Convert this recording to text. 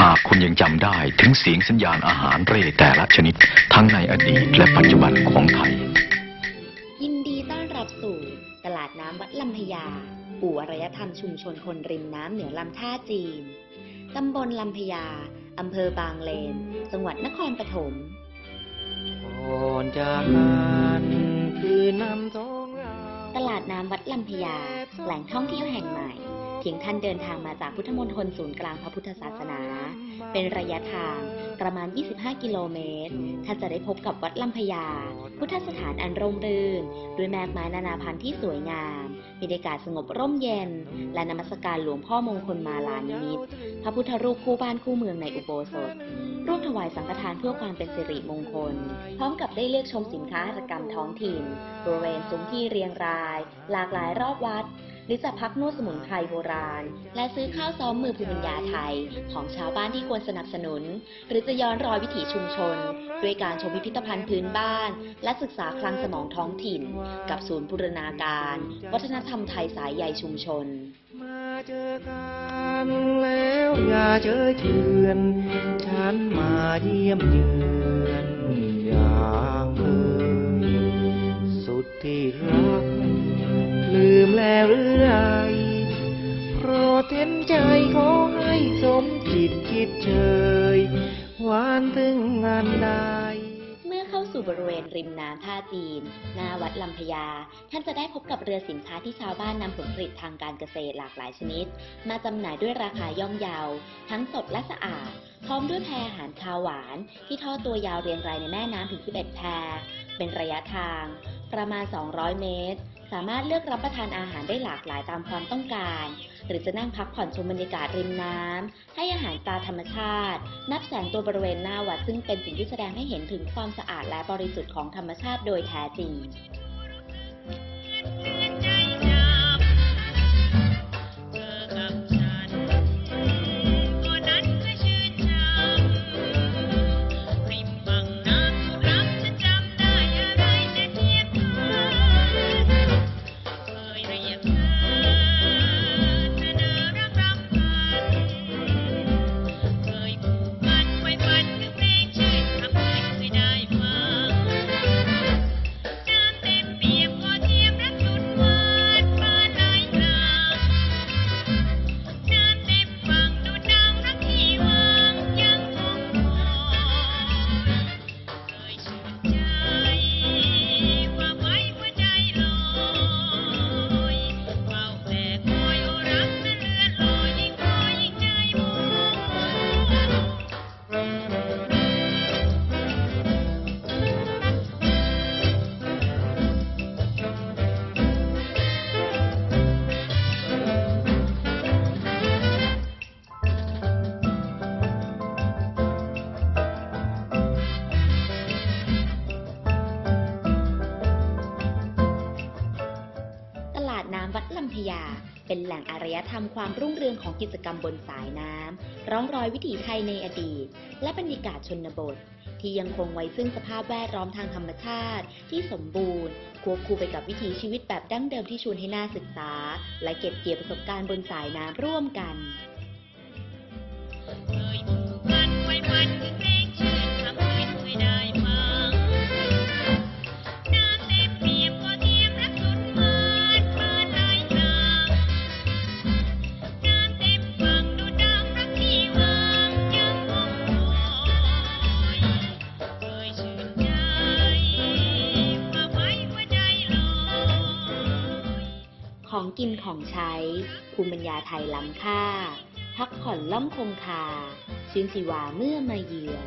หากคุณยังจำได้ถึงเสียงสัญญาณอาหารเร่แต่ละชนิด ทั้งในอดีตและปัจจุบันของไทย ยินดีต้อนรับสู่ ตลาดน้ำวัดลำพญาปู่อารยธรรมชุมชนคนริมน้ำเหนือลำท่าจีน ตำบลลำพญาอำเภอบางเลน จังหวัดนครปฐมก่อนจากกันคือนำสองเรา ตลาดน้ำวัดลำพญาแหล่งท่องเที่ยวแห่งใหม่เพียงท่านเดินทางมาจากพุทธมณฑลศูนย์กลางพระพุทธศาสนา เป็นระยะทางประมาณ 25 กิโลเมตร ท่านจะได้พบกับวัดลำพญา พุทธสถานอันร่มรื่น ด้วยแมกไม้นานาพันธุ์ที่สวยงามบรรยากาศสงบร่มเย็น และนมัสการหลวงพ่อมงคลมาลานิมิตพระพุทธรูปคู่บ้านคู่เมืองในอุโบสถ ร่วมถวายสังฆทานเพื่อความเป็นสิริมงคล พร้อมกับได้เลือกชมสินค้าหัตถกรรมท้องถิ่น บริเวณซุ้มที่เรียงราย หลากหลายรอบวัด หรือจะพักนวดสมุนไพรโบราณ และซื้อข้าวซ้อมมือภูมิปัญญาไทย ของชาวบ้านที่ควรสนับสนุน หรือจะย้อนรอยวิถีชุมชน ด้วยการชมพิพิธภัณฑ์พื้นบ้าน และศึกษาคลังสมองท้องถิ่น กับศูนย์บูรณาการ วัฒนธรรมไทยสายใยชุมชนมาเจอกันแล้วอย่าเจอเชือนฉันมาเยี่ยมเยือน ใจขอให้สมจิตคิดเชยหวานถึงงานใดเมื่อเข้าสู่บริเวณริมน้ำท่าจีน หน้าวัดลำพญา ท่านจะได้พบกับเรือสินค้าที่ชาวบ้านนำผลผลิตทางการเกษตรหลากหลายชนิด มาจำหน่ายด้วยราคาย่อมเยาทั้งสดและสะอาด พร้อมด้วยแพอาหารคาวหวาน ที่ทอดตัวยาวเรียงรายในแม่น้ำถึง 11 แพเป็นระยะทางประมาณ 200 เมตร สามารถเลือกรับประทานอาหารได้หลากหลายตามความต้องการ หรือจะนั่งพักผ่อนชมบรรยากาศริมน้ำ ให้อาหารปลาธรรมชาติ นับแสนตัวบริเวณหน้าวัดซึ่งเป็นสิ่งที่แสดงให้เห็นถึงความสะอาดและบริสุทธิ์ของธรรมชาติโดยแท้จริงำวัดลำพญาเป็นแหล่งอารยธรรมความรุ่งเรืองของกิจกรรมบนสายน้ำร้องรอยวิถีไทยในอดีต และบรรยากาศชนบท ที่ยังคงไว้ซึ่งสภาพแวดล้อมทางธรรมชาติ ที่สมบูรณ์ ควบคู่ไปกับวิถีชีวิตแบบดั้งเดิมที่ชวนให้น่าศึกษา และเก็บเกี่ยวประสบการณ์บนสายน้ำร่วมกัน กินของใช้ ภูมิปัญญาไทยล้ำค่า พักผ่อนล่อมคงคา ชื่นชีวาเมื่อมาเยือน